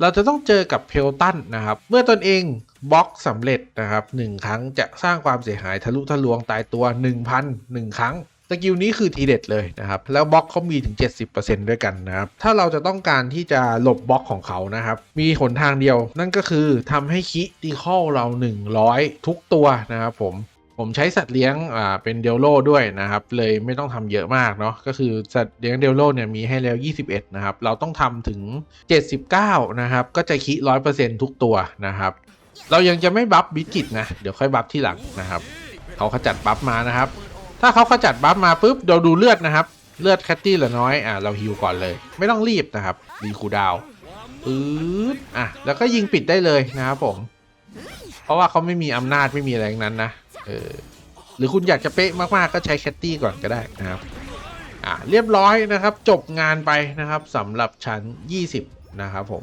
เราจะต้องเจอกับเพลตันนะครับ เมื่อตนเองบล็อกสำเร็จนะครับหนึ่งครั้งจะสร้างความเสียหายทะลุทะลวงตายตัว 1,000 1 ครั้งสกิลนี้คือทีเด็ดเลยนะครับ แล้วบล็อกเขามีถึง 70%ด้วยกันนะครับ ถ้าเราจะต้องการที่จะหลบบล็อกของเขานะครับ มีหนทางเดียว นั่นก็คือทำให้คิติคอลเรา 100 ทุกตัวนะครับผม ผมใช้สัตว์เลี้ยงอ่าเป็นเดลโลด้วยนะครับ เลยไม่ต้องทำเยอะมากเนาะก็คือสัตว์เลี้ยงเดลโลเนี่ยมีให้แล้ว 21 นะครับ เราต้องทำถึง 79 นะครับ ก็จะคิ100%ทุกตัวนะครับ เรายังจะไม่บัฟบิจิตนะ เดี๋ยวค่อยบัฟที่หลังนะครับ เขาขจัดบัฟมานะครับ ถ้าเขาขจัดบัฟมาปุ๊บเราดูเลือดนะครับ เลือดแคตตี้เหลือน้อยอะเราฮิวก่อนเลย ไม่ต้องรีบนะครับรีคูดาวปื๊ดอะแล้วก็ยิงปิดได้เลยนะครับผม เพราะว่าเขาไม่มีอำนาจไม่มีอะไรงนั้นนะ เออหรือคุณอยากจะเป๊ะมากๆก็ใช้แคตตี้ก่อนก็ได้นะครับอ่าเรียบร้อยนะครับ จบงานไปนะครับสำหรับชั้น 20 นะครับผม